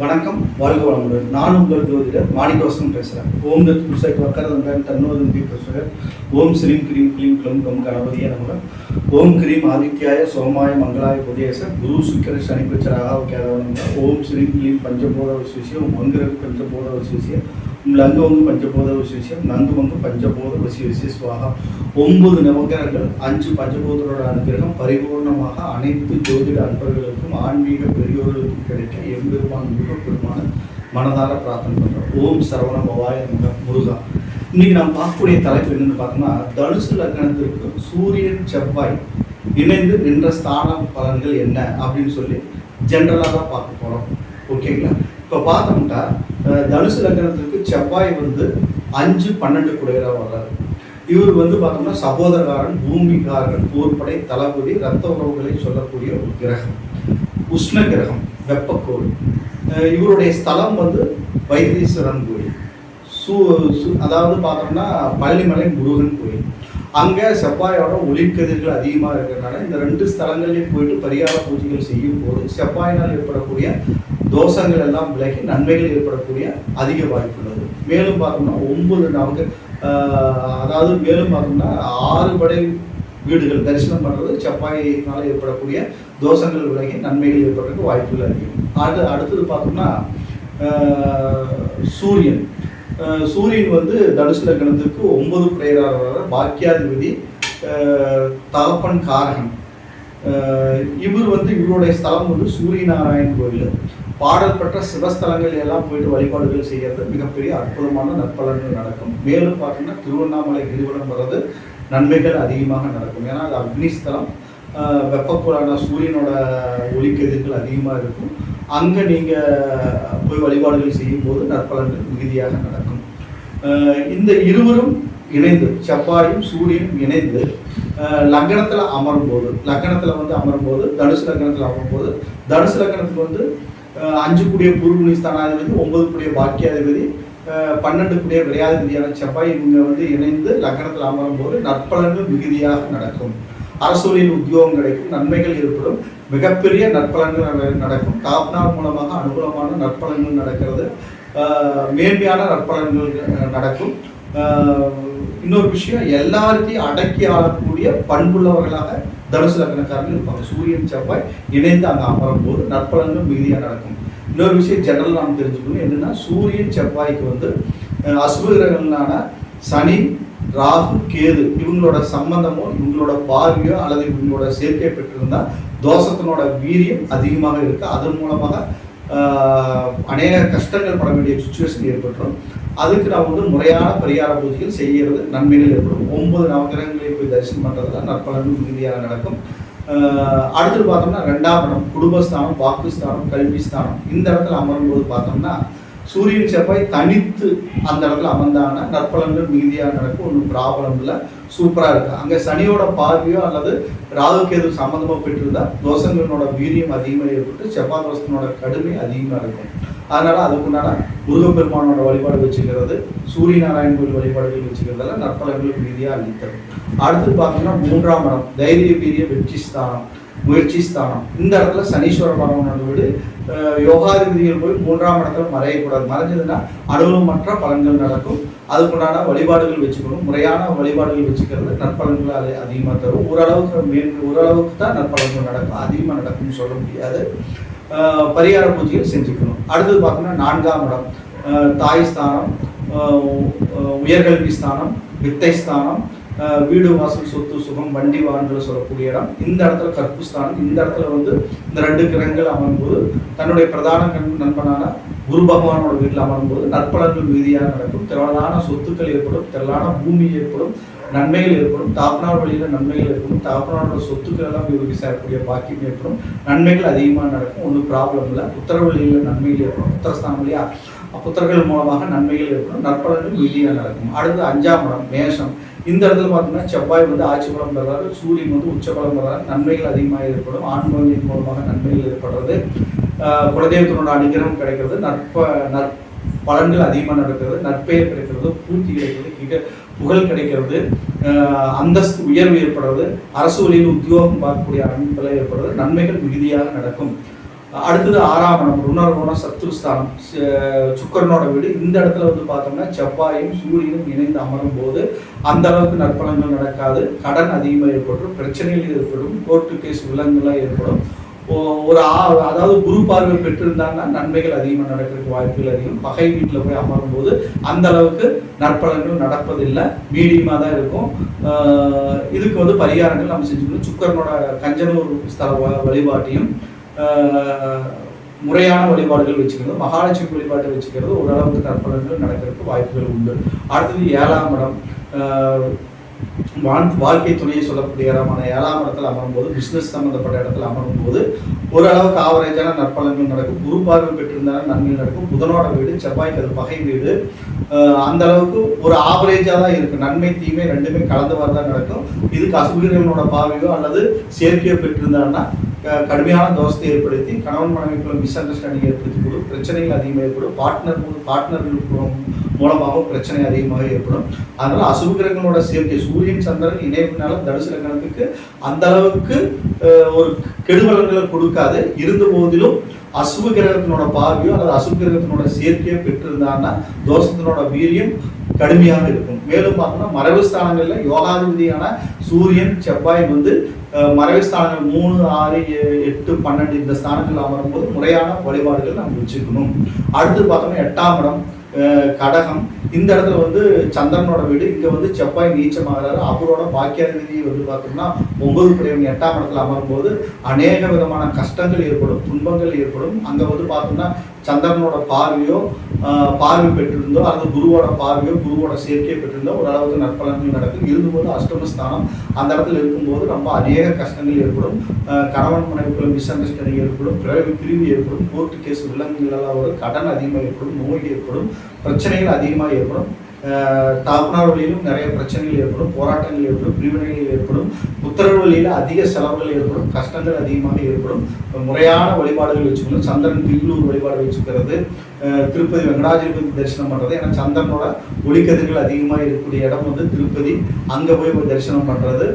வணக்கம் வாழ்க வளமுடன். நான் உங்கள் ஜோதிடர் மாணிக்கவாசன் பேசுகிறேன் ஓம் தத் புருஷாய்க்கு வக்கரதன் தன்னோதந்தி பேசுகிறேன் ஓம் ஸ்ரீம் கிரீம் கிளீம் கிளம் கம் கணபதிய நம்ம ஓம் கிரீம் ஆதித்யாய சோமாய மங்களாய புதேச குரு சுக்கர சனி பிரச்சராக ஓம் ஸ்ரீம் கிளீம் பஞ்சபோத விசேஷம் மந்திரகு பஞ்சபோத விசேஷம் லங்கவங்கு பஞ்சபோத விசேஷம் நங்குவங்கு பஞ்சபோத வசி விசேஷமாக ஒன்பது நவகிரகங்கள் அஞ்சு பஞ்சபோதரோட அனுகிரகம் பரிபூர்ணமாக அனைத்து ஜோதிட அன்பர்களுக்கும் ஆன்மீக பெரியோர்களுக்கும் கிடைக்க எம்பெருமான் முருகப்பெருமான மனதார பிரார்த்தனை பண்ணுறோம் ஓம் சரவண பவாய முக முருகா. இன்னைக்கு நாம் பார்க்கக்கூடிய தலைப்பு என்னன்னு பார்த்தோம்னா தனுசு லக்னத்திற்கு சூரியன் செவ்வாய் இணைந்து நின்ற ஸ்தான பலன்கள் என்ன அப்படின்னு சொல்லி ஜென்ரலாக தான் பார்க்க போகிறோம் ஓகேங்களா? இப்போ பார்த்தோம்னா தனுசு லக்னத்திற்கு செவ்வாய் வந்து அஞ்சு பன்னெண்டு குடையராக வர்றாரு. இவர் வந்து பார்த்தோம்னா சகோதரகாரன் பூமிகாரன் போர்படை தளபதி ரத்த உறவுகளை சொல்லக்கூடிய ஒரு கிரகம். உஷ்ண கிரகம் வெப்பக்கோள். இவருடைய ஸ்தலம் வந்து வைத்தீஸ்வரன் கோயில். சூ சு- அதாவது பார்த்தோம்னா பள்ளிமலை முருகன் கோயில். அங்கே செவ்வாயோட ஒளிக்கதிர்கள் அதிகமாக இருக்கிறதுனால இந்த ரெண்டு ஸ்தலங்களையும் போயிட்டு பரிகார பூஜைகள் செய்யும் போது செவ்வாயினால் ஏற்படக்கூடிய தோஷங்கள் எல்லாம் விலகி நன்மைகள் ஏற்படக்கூடிய அதிக வாய்ப்பு உள்ளது. மேலும் பார்த்தோம்னா ஒன்பது நமக்கு அதாவது மேலும் பார்த்தோம்னா ஆறு படை வீடுகள் தரிசனம் பண்ணுறது செவ்வாயினால் ஏற்படக்கூடிய தோஷங்கள் விலகி நன்மைகள் ஏற்படுறதுக்கு வாய்ப்புகள் அதிகம். அது அடுத்தது பார்த்தோம்னா சூரியன். சூரியன் வந்து தனுசு லக்னத்துக்கு ஒன்பது பிரேராளர் பாக்கியாதிபதி தகப்பன் காரகன். இவர் வந்து இவருடைய ஸ்தலம் வந்து சூரிய நாராயண் கோயில். பாடல் பெற்ற சிவஸ்தலங்கள் எல்லாம் போயிட்டு வழிபாடுகள் செய்யறது மிகப்பெரிய அற்புதமான நற்பலன்கள் நடக்கும். மேலும் பார்த்தீங்கன்னா திருவண்ணாமலை கிரிவலம் வர்றது நன்மைகள் அதிகமாக நடக்கும். ஏன்னா அது அக்னிஸ்தலம். ஆஹ், வெப்பக்குறான சூரியனோட ஒளிக்கதிர்கள் அதிகமாக இருக்கும். அங்கே நீங்கள் போய் வழிபாடுகள் செய்யும்போது நற்பலன்கள் மிகுதியாக நடக்கும். இந்த இருவரும் இணைந்து செவ்வாயும் சூரியனும் இணைந்து லக்னத்தில் அமரும்போது லக்னத்தில் வந்து அமரும்போது தனுசு லக்னத்தில் அமரும்போது தனுசு லக்னத்துக்கு வந்து அஞ்சு கூடிய பூர்வனி ஸ்தானாதிபதி ஒன்பது கூடிய பாக்கியாதிபதி பன்னெண்டு கூடிய விளையாதிபதியான செவ்வாய் இவங்க வந்து இணைந்து லக்னத்தில் அமரும்போது நற்பலன்கள் மிகுதியாக நடக்கும். அரசொலியில் உத்தியோகம் கிடைக்கும் நன்மைகள் ஏற்படும் மிகப்பெரிய நற்பலன்கள் நடக்கும். காப்னார் மூலமாக அனுகூலமான நற்பலன்கள் நடக்கிறது. மேன்மையான நற்பலன்கள் நடக்கும். இன்னொரு விஷயம் எல்லாருக்கையும் அடக்கி ஆளக்கூடிய பண்புள்ளவர்களாக தனுசு லக்னக்காரர்கள் இருப்பாங்க. சூரியன் செவ்வாய் இணைந்து அங்கே அமரும் போது நற்பலன்கள் மிகுதியாக நடக்கும். இன்னொரு விஷயம் ஜெனரல் நாம் தெரிஞ்சுக்கணும். என்னன்னா சூரியன் செவ்வாய்க்கு வந்து அஹ், அசுப கிரகங்களான சனி ராகு கேது இவங்களோட சம்பந்தமோ இவங்களோட பார்வையோ அல்லது இவங்களோட சேர்க்கை பெற்றிருந்தால் தோஷத்தினோட வீரியம் அதிகமாக இருக்கு. அதன் மூலமாக அநேக கஷ்டங்கள் பட வேண்டிய சுச்சுவேஷன் ஏற்பட்டுரும். அதுக்கு நான் வந்து முறையான பரிகார பூஜைகள் செய்கிறது நன்மைகள் ஏற்படும். ஒன்பது நவகிரகங்களை போய் தரிசனம் பண்ணுறதுல நற்பலன்கள் மிகுதியாக நடக்கும். அடுத்து பார்த்தோம்னா ரெண்டாம் இடம் குடும்பஸ்தானம் வாக்குஸ்தானம் கல்விஸ்தானம். இந்த இடத்துல அமரும்போது பார்த்தோம்னா சூரியன் செவ்வாய் தனித்து அந்த இடத்துல அமர்ந்தாங்கன்னா நற்பலன்கள் மிகுதியாக நடக்கும். ஒன்றும் ப்ராப்ளம் இல்லை. சூப்பராக இருக்குது அங்கே சனியோட பார்வையோ அல்லது ராகு சம்மந்தமாக பெற்றிருந்தா தோஷங்களோட வீரியம் அதிகமாக ஏற்பட்டு செவ்வாய் தோஷத்தினோட கடுமை அதிகமாக இருக்கும். அதனால் அதுக்குண்டான முருகப்பெருமானோட வழிபாடு வச்சுக்கிறது சூரிய நாராயண கோயில் வழிபாடுகள் வச்சுக்கிறதால நற்பலன்கள் மிகுதியாக அளித்தது. அடுத்து பார்த்தோம்னா மூன்றாம் இடம் தைரிய வீரிய வெற்றி ஸ்தானம். முயற்சி ஸ்தானம். இந்த இடத்துல சனீஸ்வர பகவானோட வீடு அஹ், யோகாதிபதிகள் போய் மூன்றாம் இடத்துல மறையக்கூடாது. மறைஞ்சதுன்னா அனுபவமற்ற பலன்கள் நடக்கும். அதுக்குண்டான வழிபாடுகள் வச்சுக்கணும். முறையான வழிபாடுகள் வச்சுக்கிறது நற்பலன்கள் அது அதிகமாக தரும். ஓரளவுக்கு மேல் ஓரளவுக்கு தான் நற்பலன்கள் நடக்கும். அதிகமாக நடக்கும்னு சொல்ல முடியாது. பரிகார பூஜைகள் செஞ்சுக்கணும். அடுத்தது பார்த்தோம்னா நான்காம் இடம். தாய் ஸ்தானம் அஹ், உயர்கல்வி ஸ்தானம் வித்தை ஸ்தானம் வீடு வாசல் சொத்து சுகம் வண்டி வாகனங்கள் சொல்லக்கூடிய இடம். இந்த இடத்துல கற்புஸ்தானம் இந்த இடத்துல வந்து இந்த ரெண்டு கிரகங்கள் அமரும்போது தன்னுடைய பிரதான கண் நண்பனான குரு பகவானோட வீட்டில் அமரும்போது நற்பலன்கள் மீதியாக நடக்கும். திரளான சொத்துக்கள் ஏற்படும் திரளான பூமி ஏற்படும் நன்மைகள் ஏற்படும் தாப்பனார் வழியில் நன்மைகள் ஏற்படும் தாப்பனாரோட சொத்துக்கள் எல்லாம் இவருக்கு சேரக்கூடிய பாக்கியம் ஏற்படும் நன்மைகள் அதிகமாக நடக்கும் ஒன்றும் ப்ராப்ளம் இல்லை. உத்தரவழியில் வழியில் நன்மைகள் ஏற்படும் உத்தரஸ்தானம் இல்லையா புத்தர்கள் மூலமாக நன்மைகள் ஏற்படும் நற்பலன்கள் மிகுதியாக நடக்கும். அடுத்து அஞ்சாம் இடம் மேஷம். இந்த இடத்துல பார்த்தீங்கன்னா செவ்வாய் வந்து ஆட்சி பலம் பெறாரு சூரியன் வந்து உச்ச பலம் பெறாரு நன்மைகள் அதிகமாக ஏற்படும். ஆண் குழந்தையின் மூலமாக நன்மைகள் ஏற்படுறது. குலதெய்வத்தினோட அனுகிரகம் கிடைக்கிறது நற்ப நற் பலன்கள் அதிகமாக நடக்கிறது நற்பெயர் கிடைக்கிறது பூர்த்தி கிடைக்கிறது கிக புகழ் கிடைக்கிறது அந்தஸ்து உயர்வு ஏற்படுறது அரசு வழியில் உத்தியோகம் பார்க்கக்கூடிய அமைப்புகள் ஏற்படுறது நன்மைகள் மிகுதியாக நடக்கும். அடுத்தது ஆறாம் இடம் ருணரோண சத்ருஸ்தானம் சுக்கரனோட வீடு. இந்த இடத்துல வந்து பார்த்தோம்னா செவ்வாயும் சூரியனும் இணைந்து அமரும் போது அந்த அளவுக்கு நற்பலன்கள் நடக்காது. கடன் அதிகமாக ஏற்படும். பிரச்சனைகள் ஏற்படும். கோர்ட்டு கேஸ் விலங்குலாம் ஏற்படும். ஓ- ஒரு ஆ- அதாவது குரு பார்வை பெற்றிருந்தாங்கன்னா நன்மைகள் அதிகமாக நடக்கிறதுக்கு வாய்ப்புகள் அதிகம். பகை வீட்டில் போய் அமரும் போது அந்த அளவுக்கு நற்பலன்கள் நடப்பதில்லை. மீடியமாக தான் இருக்கும். ஆஹ் இதுக்கு வந்து பரிகாரங்கள் நம்ம செஞ்சுக்கணும். சுக்கரனோட கஞ்சனூர் ஸ்தல வ- வழிபாட்டையும் முறையான வழிபாடுகள் வச்சுக்கிறது மகாலட்சுமி வழிபாட்டை வச்சுக்கிறது ஓரளவுக்கு நற்பலன்கள் நடக்கிறதுக்கு வாய்ப்புகள் உண்டு. அடுத்தது ஏழாம் இடம் வாழ் வாழ்க்கை துணையை சொல்லக்கூடிய இடமான ஏழாம் இடத்துல அமரும்போது பிஸ்னஸ் சம்மந்தப்பட்ட இடத்துல அமரும் போது ஓரளவுக்கு ஆவரேஜான நற்பலன்கள் நடக்கும். குரு பார்வை பெற்றிருந்தாலும் நன்மைகள் நடக்கும். புதனோட வீடு செவ்வாய்க்கு அது பகை வீடு. அந்த அளவுக்கு ஒரு ஆவரேஜாக தான் இருக்கு. நன்மை தீமை ரெண்டுமே கலந்து வரதான் நடக்கும். இதுக்கு அசுபீரங்களோட பார்வையோ அல்லது சேர்க்கையோ பெற்றிருந்தாங்கன்னா கடுமையான தோஷத்தை ஏற்படுத்தி கணவன் மனைவிக்குள்ள மிஸ் அண்டர்ஸ்டாண்டிங் ஏற்படுத்தி கொடுக்கும் பிரச்சனைகள் அதிகமாக ஏற்படும். பார்ட்னர் பார்ட்னர்கள் மூலமாகவும் பிரச்சனை அதிகமாக ஏற்படும். அதனால அசுகிரகங்களோட சேர்க்கை சூரியன் சந்திரன் இணைப்பினால தனுசு லக்னத்துக்கு அந்த அளவுக்கு ஒரு கெடுபலன்களை கொடுக்காது. இருந்த போதிலும் அசுப கிரகத்தினோட பார்வையோ அல்லது அசுப கிரகத்தினோட சேர்க்கையோ பெற்றிருந்தான்னா தோஷத்தினோட வீரியம் கடுமையாக இருக்கும். மேலும் பார்த்தோம்னா மறைவு ஸ்தானங்களில் யோகாதிபதியான சூரியன் செவ்வாய் வந்து மறைவு ஸ்தானங்கள் மூணு ஆறு எட்டு பன்னெண்டு இந்த ஸ்தானங்கள் அமரும்போது முறையான வழிபாடுகள் நம்ம வச்சுக்கணும். அடுத்து பார்த்தோம்னா எட்டாம் இடம் கடகம். இந்த இடத்துல வந்து சந்திரனோட வீடு இங்க வந்து செவ்வாய் நீச்சமாகிறாரு அவரோட பாக்கியாதிபதி வந்து பார்த்தோம்னா ஒன்பது குறைவன் எட்டாம் இடத்துல அமரும்போது அநேக விதமான கஷ்டங்கள் ஏற்படும் துன்பங்கள் ஏற்படும். அங்க வந்து பார்த்தோம்னா சந்திரனோட பார்வையோ பார்வை பெற்றிருந்தோ அல்லது குருவோட பார்வையோ குருவோட சேர்க்கையை பெற்றிருந்தோ ஓரளவுக்கு நற்பலன்கள் நடக்கும் இருந்தபோது அஷ்டமஸ்தானம் அந்த இடத்துல இருக்கும்போது ரொம்ப அநேக கஷ்டங்கள் ஏற்படும். கணவன் மனைவிக்குள்ள மிஸ் அண்டர்ஸ்டாண்டிங் ஏற்படும். பிறகு பிரிவு ஏற்படும். கோர்ட்டு கேஸ் விலங்குகள் ஒரு கடன் அதிகமாக ஏற்படும். நோய் ஏற்படும். பிரச்சனைகள் அதிகமாக ஏற்படும். ஆஹ், வழியிலும் நிறைய பிரச்சனைகள் ஏற்படும் போராட்டங்கள் ஏற்படும் பிரிவினைகள் ஏற்படும் உத்தரவு வழியில் அதிக செலவுகள் ஏற்படும் கஷ்டங்கள் அதிகமாக ஏற்படும். முறையான வழிபாடுகள் வச்சுக்கணும். சந்திரன் தில்லூர் வழிபாடு வச்சுக்கிறது திருப்பதி வெங்கடாஜலபதி தரிசனம் பண்ணுறது ஏன்னா சந்திரனோட ஒளிக்கதிர்கள் அதிகமாக இருக்கக்கூடிய இடம் வந்து திருப்பதி. அங்கே போய் தரிசனம் பண்ணுறது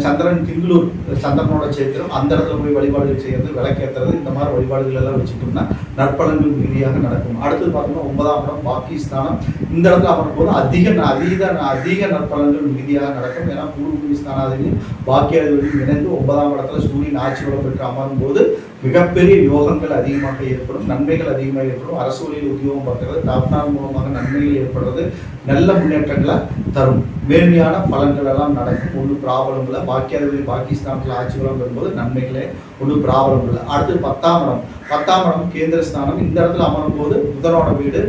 சந்திரன் திங்களூர் சந்திரனோட சேத்திரம் அந்த இடத்துல போய் வழிபாடுகள் செய்கிறது விளக்கேற்றுறது இந்த மாதிரி வழிபாடுகள் எல்லாம் வச்சுட்டோம்னா நற்பலன்கள் மிகுதியாக நடக்கும். அடுத்தது பார்த்தோம்னா ஒன்பதாம் இடம் பாகிஸ்தானம். இந்த இடத்துல அமரும்போது அதிக அதீத அதிக நற்பலன்கள் மிகுதியாக நடக்கும். ஏன்னா பூர்வ ஸ்தானாதிபதியும் பாக்கியாதிபதியும் இணைந்து ஒன்பதாம் இடத்துல சூரியன் ஆட்சி பலம் பெற்று அமரும் போது மிகப்பெரிய யோகங்கள் அதிகமாக ஏற்படும் நன்மைகள் அதிகமாக ஏற்படும். அரசு வழியில் உத்தியோகம் பார்க்கறது டாக்டர் மூலமாக நன்மைகள் ஏற்படுறது நல்ல முன்னேற்றங்களை தரும். மேன்மையான பலன்கள் எல்லாம் நடக்கும். ஒன்றும் ப்ராப்ளம் இல்லை. பாக்கியாதிபதி பாகிஸ்தானத்தில் ஆட்சி பலம் வரும்போது நன்மைகளே ஒன்றும் ப்ராப்ளம் இல்லை. அடுத்து பத்தாம் இடம். பத்தாம் இடம் கேந்திர ஸ்தானம் இந்த இடத்துல அமரும் போது புதனோட வீடு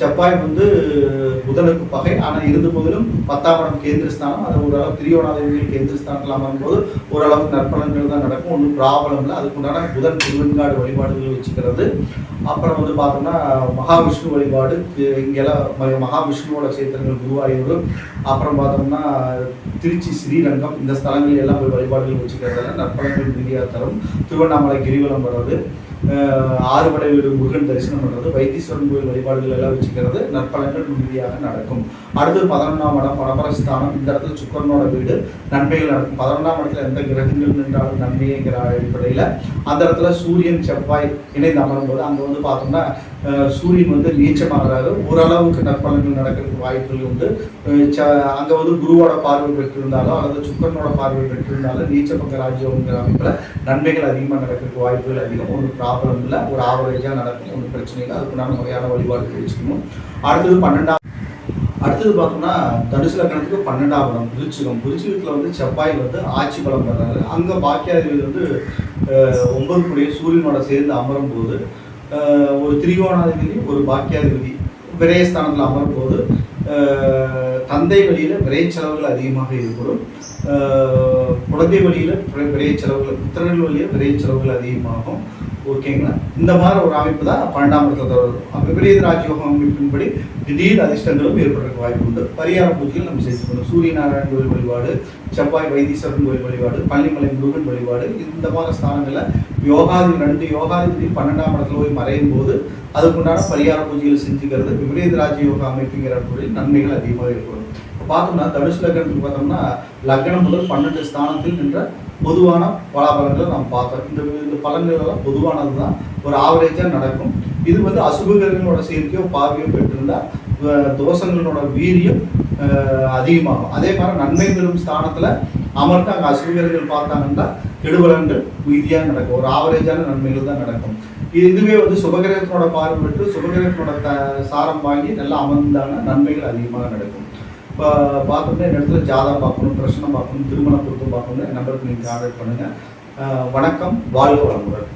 செவ்வாய் வந்து புதனுக்கு பகை. ஆனால் இருந்த போதிலும் பத்தாம் இடம் கேந்திர ஸ்தானம் அது ஓரளவு திரியோணாதிபதியில் கேந்திர ஸ்தானத்தில் அமரும் போது ஓரளவுக்கு நற்பலன்கள் தான் நடக்கும். ஒன்றும் ப்ராப்ளம் இல்லை. அதுக்குண்டான புதன் திருவெண்காடு வழிபாடுகள் வச்சுக்கிறது. அப்புறம் வந்து பார்த்தோம்னா மகாவிஷ்ணு வழிபாடு இங்கெல்லாம் ம- மகாவிஷ்ணுவோட சேத்திரங்கள் குருவாயூர் அப்புறம் பார்த்தோம்னா திருச்சி ஸ்ரீரங்கம் இந்த ஸ்தலங்கள் எல்லாம் போய் வழிபாடுகள் வச்சுக்கிறதால நற்பலன்கள் மிகுதியாக தரும். திருவண்ணாமலை கிரிவலம் வர்றது. ஆறுபடை வீடு முருகன் தரிசனம் பண்ணுறது வைத்தீஸ்வரன் கோயில் வழிபாடுகள் எல்லாம் வச்சுக்கிறது நற்பலன்கள் மிகுதியாக நடக்கும். அடுத்து பதினொன்றாம் இடம் பரபரஸ்தானம். இந்த இடத்துல சுக்கரனோட வீடு நன்மைகள் நடக்கும். பதினொன்றாம் இடத்துல எந்த கிரகங்கள் நின்றாலும் நன்மைங்கிற அடிப்படையில் அந்த இடத்துல சூரியன் செவ்வாய் இணைந்து அமரும்போது அங்கே வந்து பார்த்தோம்னா சூரியன் வந்து நீச்சமாகிறாரு ஓரளவுக்கு நற்பலன்கள் நடக்கிறதுக்கு வாய்ப்புகள் உண்டு. அங்கே ச- வந்து குருவோட பார்வை பெற்றிருந்தாலோ அல்லது சுக்கரனோட பார்வை பெற்றிருந்தாலும் நீச்ச பக்க ராஜ்யம்ங்கிற அமைப்பில் நன்மைகள் அதிகமாக நடக்கிறதுக்கு வாய்ப்புகள் அதிகம். ஒன்றும் ப்ராப்ளம் இல்லை. ஒரு ஆவரேஜாக நடக்கும். ஒன்றும் பிரச்சனை இல்லை. அதுக்குண்டான முறையான வழிபாடுகள் வச்சுக்கணும் அடுத்தது பன்னெண்டாம் அடுத்தது பார்த்தோம்னா தனுசு லக்கணத்துக்கு பன்னெண்டாம் இடம் விருச்சிகம். விருச்சிகத்தில் வந்து செவ்வாய் வந்து ஆட்சி பலம் வர்றாரு அங்கே பாக்கியாதிபதி வந்து ஒன்பது கூடிய சூரியனோட சேர்ந்து அமரும் போது ஒரு திரிகோணாதிபதி ஒரு பாக்கியாதிபதி விரயஸ்தானத்தில் அமரும் போது தந்தை வழியில் விரை செலவுகள் அதிகமாக ஏற்படும். குழந்தை வழியில் விரை செலவுகள் புத்திரர்கள் வழியில் விரை செலவுகள் அதிகமாகும். ஓகேங்களா இந்த மாதிரி ஒரு அமைப்பு தான் பன்னெண்டாம் இடத்துல வரும் விபரீத ராஜயோகம் அமைப்பின்படி திடீர் அதிர்ஷ்டங்களும் ஏற்படுறதுக்கு வாய்ப்பு உண்டு. பரிகார பூஜைகள் நம்ம செஞ்சுக்கணும் சூரிய நாராயண் கோயில் வழிபாடு செவ்வாய் வைத்தீஸ்வரன் கோயில் வழிபாடு பள்ளிமலை முருகன் வழிபாடு இந்த மாதிரி ஸ்தானங்களில் யோகாதி ரெண்டு யோகாதிபதி பன்னெண்டாம் இடத்துல போய் மறையும் போது அதுக்குண்டான பரிகார பூஜைகள் செஞ்சுக்கிறது விபரீத ராஜயோக அமைப்புங்கிற அடிப்படையில் நன்மைகள் அதிகமாக ஏற்படும். இப்போ பார்த்தோம்னா தனுஷ் லக்னத்துக்கு பார்த்தோம்னா லக்னம் முதல் பன்னெண்டு ஸ்தானத்தில் நின்ற பொதுவான பலாபலங்களை நாம் பார்த்தோம். இந்த இந்த பலன்கள் எல்லாம் பொதுவானது தான் ஒரு ஆவரேஜாக நடக்கும். இது வந்து அசுபகரங்களோட சேர்க்கையோ பார்வையோ பெற்றிருந்தால் தோஷங்களோட வீரியம் அதிகமாகும். அதே மாதிரி நன்மை பெறும் ஸ்தானத்தில் அமர்ந்து அங்கே அசுபகரங்கள் பார்த்தாங்கன்னா கெடுபலன்கள் உறுதியாக நடக்கும். ஒரு ஆவரேஜான நன்மைகள் தான் நடக்கும். இது- இதுவே வந்து சுபகிரகத்தினோட பார்வை பெற்று சுபகிரகத்தினோட த சாரம் வாங்கி நல்லா அமர்ந்தான நன்மைகள் அதிகமாக நடக்கும். இப்போ பார்த்தோம்னா இந்த இடத்துல ஜாதகம் பார்க்கணும் பிரச்சனை பார்க்கணும் திருமண பொருத்தம் பார்க்கணும் நம்பருக்கு நீங்கள் ஆர்டர் பண்ணுங்கள் வணக்கம் வாழ்க வளமுடன்.